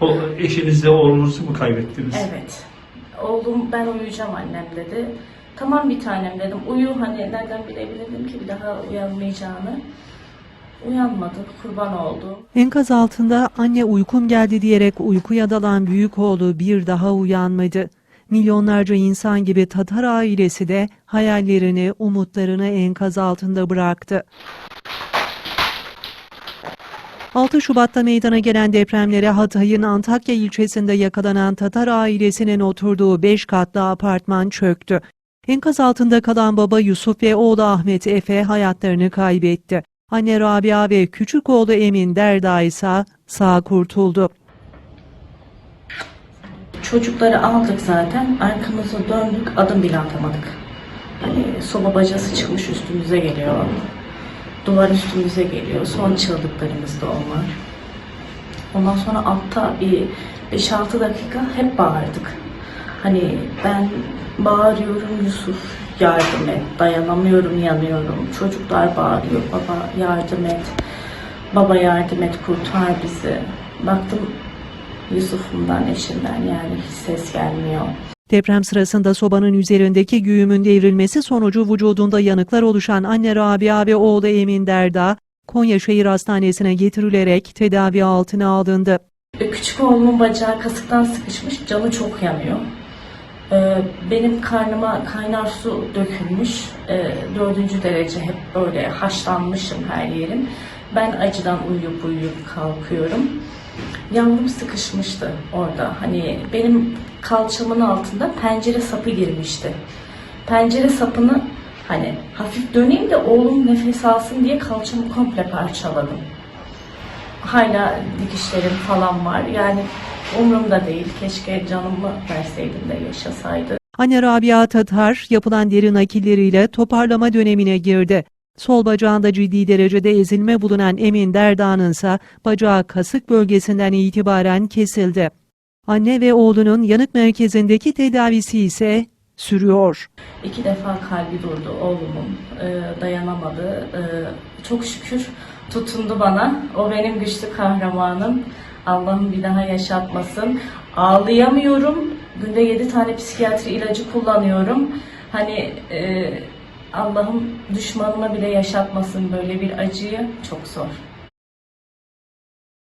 O eşinizle oğlunuzu mu kaybettiniz? Evet. Oğlum ben uyuyacağım annem dedi. Tamam bir tanem dedim. Uyu hani nereden bilebilirdim ki bir daha uyanmayacağını. Uyanmadı. Kurban oldu. Enkaz altında anne uykum geldi diyerek uykuya dalan büyük oğlu bir daha uyanmadı. Milyonlarca insan gibi Tatar ailesi de hayallerini, umutlarını enkaz altında bıraktı. 6 Şubat'ta meydana gelen depremlere Hatay'ın Antakya ilçesinde yakalanan Tatar ailesinin oturduğu 5 katlı apartman çöktü. Enkaz altında kalan baba Yusuf ve oğlu Ahmet Efe hayatlarını kaybetti. Anne Rabia ve küçük oğlu Emin Derda ise sağ kurtuldu. Çocukları aldık zaten. Arkamıza döndük. Adım bile atamadık. Hani soba bacası çıkmış üstümüze geliyor. Duvar üstümüze geliyor. Son çığlıklarımız da onlar. Ondan sonra altta bir 5-6 dakika hep bağırdık. Hani ben bağırıyorum Yusuf yardım et. Dayanamıyorum yanıyorum. Çocuklar bağırıyor baba yardım et. Baba yardım et kurtar bizi. Baktım Yusuf'umdan eşimden yani hiç ses gelmiyor. Deprem sırasında sobanın üzerindeki güğümün devrilmesi sonucu vücudunda yanıklar oluşan anne Rabia ve oğlu Emin Derda, Konya Şehir Hastanesi'ne getirilerek tedavi altına alındı. E, Küçük oğlumun bacağı kasıktan sıkışmış, canı çok yanıyor. Ee, Benim karnıma kaynar su dökülmüş, Ee, dördüncü derece hep böyle haşlanmışım her yerim. Ben acıdan uyuyup uyuyup kalkıyorum. Yavrum sıkışmıştı orada. Hani benim kalçamın altında pencere sapı girmişti. Pencere sapını hani hafif döneyim de oğlum nefes alsın diye kalçamı komple parçaladım hala dikişlerim falan var. Yani umurumda değil. Keşke canımı verseydim de yaşasaydı. Anne Rabia Tatar yapılan derin nakilleriyle toparlama dönemine girdi. Sol bacağında ciddi derecede ezilme bulunan Emin Derda'nın ise bacağı kasık bölgesinden itibaren kesildi. Anne ve oğlunun yanık merkezindeki tedavisi ise sürüyor. İki defa kalbi durdu oğlumun. Ee, dayanamadı. Ee, çok şükür tutundu bana. O benim güçlü kahramanım. Allah'ım bir daha yaşatmasın. Ağlayamıyorum. Günde yedi tane psikiyatri ilacı kullanıyorum. Hani e, Allah'ım düşmanıma bile yaşatmasın böyle bir acıyı. Çok zor.